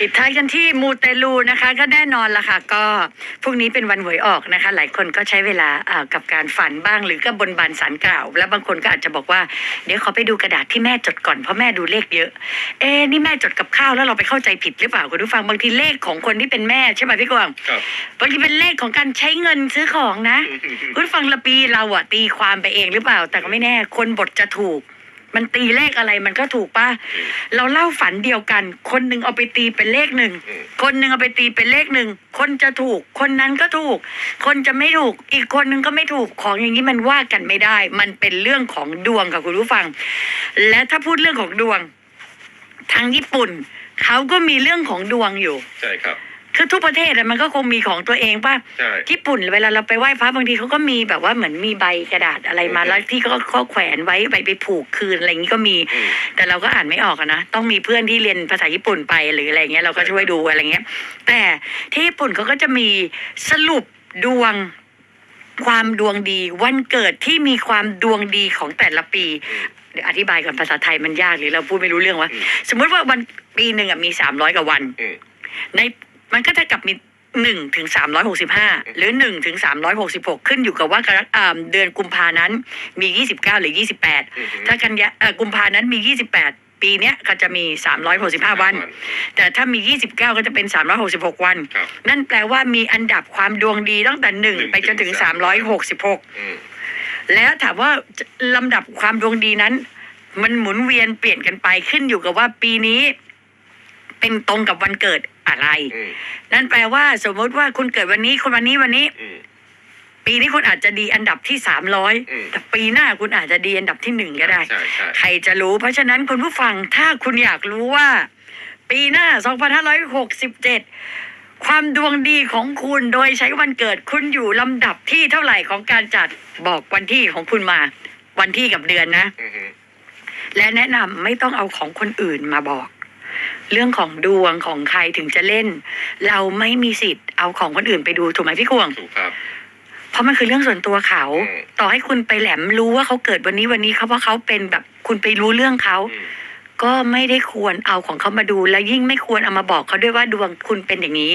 ปิดท้ายกันที่มูเตลูนะคะ ก็แน่นอนละค่ะ ก็พรุ่งนี้เป็นวันหวยออกนะคะ หลายคนก็ใช้เวลาอ่ากับการฝันบ้างหรือก็บนบานสารกล่าว แล้วบางคนก็อาจจะบอกว่า เดี๋ยวขอไปดูกระดาษที่แม่จดก่อนเพราะแม่ดูเลขเยอะ เอ๊ะนี่แม่จดกับข้าวแล้วเราไปเข้าใจผิดหรือเปล่าคุณผู้ฟังบางทีเลขของคนที่เป็นแม่ใช่ไหมพี่กวางครับบางทีเป็นเลขของการใช้เงินซื้อของนะคุณผู้ฟังละปีเราอะตีความไปเองหรือเปล่า แต่ก็ไม่แน่คนบทจะถูก มันตีเลขอะไรมันก็ถูกป่ะเราเล่าฝันเดียวกัน คนหนึ่งเอาไปตีเป็นเลขหนึ่งอืมคนหนึ่งเอาไปตีเป็นเลขหนึ่งคนจะถูก คนนั้นก็ถูก คนจะไม่ถูก อีกคนหนึ่งก็ไม่ถูกของอย่างนี้มันว่ากันไม่ได้ มันเป็นเรื่องของดวงค่ะคุณผู้ฟัง และถ้าพูดเรื่องของดวงทางญี่ปุ่นเขาก็มีเรื่องของดวงอยู่ ใช่ครับ คือทุกประเทศอะมันก็คงมีของตัวเองป่ะใช่ ญี่ปุ่นเวลาเราไปไหว้พระบางทีเขาก็มีแบบว่าเหมือนมีใบกระดาษอะไรมาอืม แล้วที่เขาเขาแขวนไว้ใบไปผูกคืนอะไรอย่างนี้ก็มี อืม แต่เราก็อ่านไม่ออกอะนะ ต้องมีเพื่อนที่เรียนภาษาญี่ปุ่นไปหรืออะไรเงี้ยเราก็ช่วยดูอะไรเงี้ย แต่ที่ญี่ปุ่นเขาก็จะมีสรุปดวงความดวงดี วันเกิดที่มีความดวงดีของแต่ละปีอืมเดี๋ยวอธิบายก่อนภาษาไทยมันยากหรือเราพูดไม่รู้เรื่องวะอืม สมมุติว่าวันปีหนึ่งอะมีสามร้อยกว่าวัน อืมใน มันก็เท่ากับมีหนึ่งถึงสามร้อยหกสิบห้าหรือหนึ่งถึงสามร้อยหกสิบหกขึ้นอยู่กับว่ากรกอ่าเดือนกุมภานั้นมียี่สิบเก้าหรือยี่สิบแปดอืมถ้ากันยาเอ่อกุมภานั้นมียี่สิบแปดปีเนี้ยก็จะมีสามร้อยหกสิบห้าวัน แต่ถ้ามียี่สิบเก้าก็จะเป็นสามร้อยหกสิบหกวัน ครับ นั่นแปลว่ามีอันดับความดวงดีตั้งแต่หนึ่งหนึ่งไปจนถึงสามร้อยหกสิบหก อืม แล้วถามว่าลำดับความดวงดีนั้น มันหมุนเวียนเปลี่ยนกันไปขึ้นอยู่กับว่าปีนี้ เป็นตรงกับวันเกิดอะไร อืมนั่นแปลว่าสมมติว่าคุณเกิดวันนี้คนวันนี้วันนี้ อืม ปีนี้คุณอาจจะดีอันดับที่สามร้อยอืม แต่ปีหน้าคุณอาจจะดีอันดับที่หนึ่งก็ได้ ใช่ใช่ใครจะรู้ เพราะฉะนั้นคุณผู้ฟังถ้าคุณอยากรู้ว่า ปีหน้า 2567 ความดวงดีของคุณโดยใช้วันเกิดคุณอยู่ลำดับที่เท่าไหร่ของการจัดบอกวันที่ของคุณมา วันที่กับเดือนนะ อืมฮึและแนะนำไม่ต้องเอาของคนอื่นมาบอก เรื่องของดวงของใครถึงจะเล่น เราไม่มีสิทธิ์เอาของคนอื่นไปดูถูกไหมพี่กวง ถูกครับ เพราะมันคือเรื่องส่วนตัวเขา อืม ต่อให้คุณไปแหลมรู้ว่าเขาเกิดวันนี้วันนี้เขาเพราะเขาเป็นแบบคุณไปรู้เรื่องเขา อืมก็ไม่ได้ควรเอาของเขามาดู แล้วยิ่งไม่ควรเอามาบอกเขาด้วยว่าดวงคุณเป็นอย่างนี้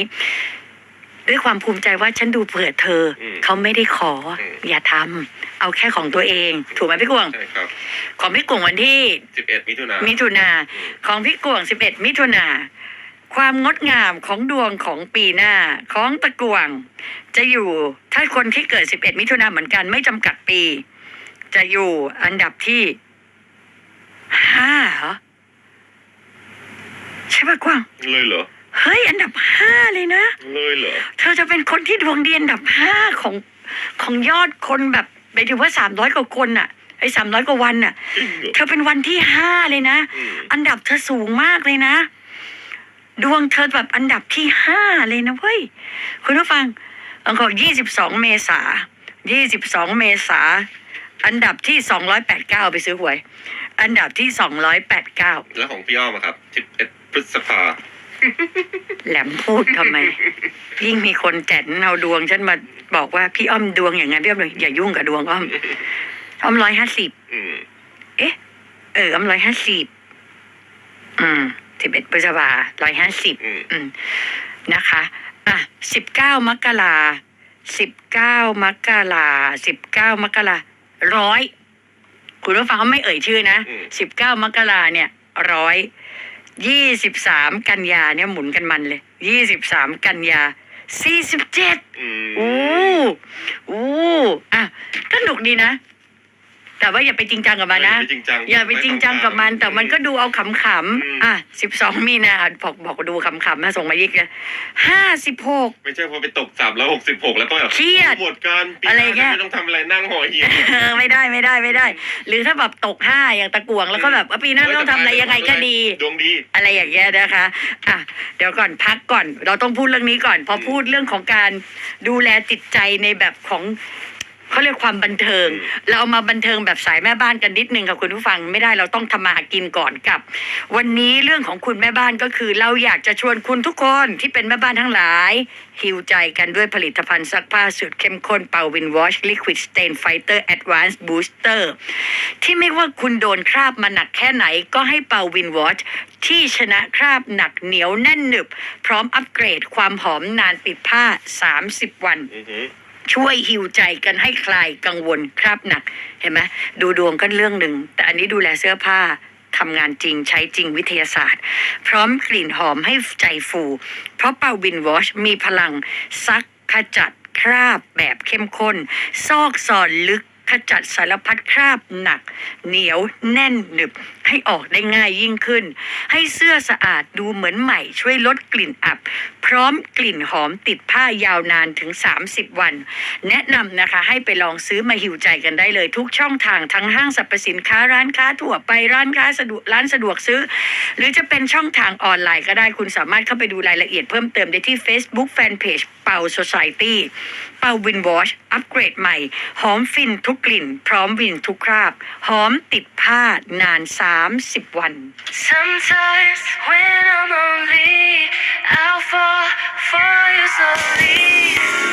ด้วยความภูมิใจว่าฉันดูเผื่อเธออมเขาไม่ได้ขออม อย่าทำเอาแค่ของตัวเอง ถูกไหมพี่กวง ใช่ครับของพี่กวงวันที่สิบเอ็ดมิถุนายน มิถุนาอืมของพี่กวงสิบเอ็ดมิถุนาความงดงามของดวงของปีหน้าของตะกวง จะอยู่ถ้าคนที่เกิดสิบเอ็ดมิถุนาเหมือนกันไม่จำกัดปี จะอยู่อันดับที่ห้าเหรอใช่ปะกวางเลยเหรอ เฮ้ย อันดับห้าเลยนะ เลยเหรอ เธอจะเป็นคนที่ดวงดีอันดับห้าของของยอดคนแบบหมายถึงว่าสามร้อยกว่าคนน่ะไอ้สามร้อยกว่าวันน่ะ จริงเหรอ เธอเป็นวันที่ห้าเลยนะ อืม อันดับเธอสูงมากเลยนะ ดวงเธอแบบอันดับที่ห้าเลยนะเว้ย คุณผู้ฟังอังกอยี่สิบสองเมษายี่สิบสองเมษา อันดับที่สองร้อยแปดเก้าไปซื้อหวย อันดับที่สองร้อยแปดเก้า แล้วของพี่อ้อมอะครับสิบเอ็ดพฤษภา แหลมพูดทำไม ยิ่งมีคนแจนเอาดวง ฉันมาบอกว่าพี่อ้อมดวงอย่างนั้นพี่อ้อมเลยอย่ายุ่งกับดวงอ้อมอ้อมร้อยห้าสิบอืมเอ๊ะ เอออ้อมร้อยห้าสิบอืมสิบเอ็ดพฤษภาร้อยห้าสิบอืมอืมนะคะ อะสิบเก้ามกราสิบเก้ามกราสิบเก้ามกราร้อยคุณผู้ฟังเขาไม่เอ่ยชื่อนะอืมสิบเก้ามกราเนี่ยร้อย ยี่สิบสามกันยาเนี่ยหมุนกันมันเลยยี่สิบสามกันยาสี่สิบเจ็ดอืมโอ้โอ้อะก็หนุกดีนะ แต่ว่าอย่าไปจริงจังกับมันนะอย่าไปจริงจังอย่าไปจริงจังกับมัน แต่มันก็ดูเอาขำมๆอะสิบสองมีนาบอกบอกดูขำๆนะส่งมายิกเลยห้าสิบหกไม่ใช่พอไปตกสามแล้วหกสิบหกแล้วก็แบบเครียดหมดการปีหอะไรน้าเงี้ยไม่ต้องทำอะไรนั่งห่อเหี่ยวไม่ได้ไม่ได้ไม่ได้ หรือถ้าแบบตกห้าอย่างตะกวงแล้วก็แบบว่าปีหน้าไม่ต้องทำอะไรยังไงก็ดีดวงดี อะไรอย่างเงี้ยนะคะอะเดี๋ยวก่อนพักก่อน เราต้องพูดเรื่องนี้ก่อน พอพูดเรื่องของการดูแลจิตใจในแบบของ เขาเรียกความบันเทิง เราเอามาบันเทิงแบบสายแม่บ้านกันนิดนึงค่ะคุณผู้ฟังไม่ได้เราต้องทำมาหากินก่อนกับ วันนี้เรื่องของคุณแม่บ้านก็คือ เราอยากจะชวนคุณทุกคนที่เป็นแม่บ้านทั้งหลายฮิวใจกันด้วยผลิตภัณฑ์ซักผ้าสูตรเข้มข้นเป่าวินวอชลิควิดสเตนไฟเตอร์แอดวานซ์บูสเตอร์ที่ไม่ว่าคุณโดนคราบมาหนักแค่ไหนก็ให้เป่าวินวอชที่ชนะคราบหนักเหนียวแน่นหนึบ พร้อมอัปเกรดความหอมนานติดผ้า 30 วันอือหือ ช่วยฮิวใจกันให้คลายกังวลคราบหนักเห็นไหมดูดวงก็เรื่องหนึ่ง แต่อันนี้ดูแลเสื้อผ้าทำงานจริงใช้จริงวิทยาศาสตร์ พร้อมกลิ่นหอมให้ใจฟู เพราะเป่าวินวอชมีพลังซักขจัดคราบแบบเข้มข้น ซอกซอนลึก ขจัดสารพัดคราบหนัก เหนียวแน่นหนึบ ให้ออกได้ง่ายยิ่งขึ้น ให้เสื้อสะอาดดูเหมือนใหม่ช่วยลดกลิ่นอับ พร้อมกลิ่นหอมติดผ้ายาวนานถึง 30 วัน แนะนำนะคะให้ไปลองซื้อมาหิวใจกันได้เลยทุกช่องทางทั้งห้างสรรพสินค้าร้านค้าทั่วไปร้านค้าสะดวกร้านสะดวกซื้อ หรือจะเป็นช่องทางออนไลน์ก็ได้คุณสามารถเข้าไปดูรายละเอียดเพิ่มเติมได้ที่ Facebook Fanpage เป่า Society เป่าวินวอชอัปเกรดใหม่ หอมฟินทุทุกกลิ่น พร้อมวินทุกคราบ หอมติดผ้านาน 30 วัน Sometimes when I'm lonely, I'll fall for you slowly.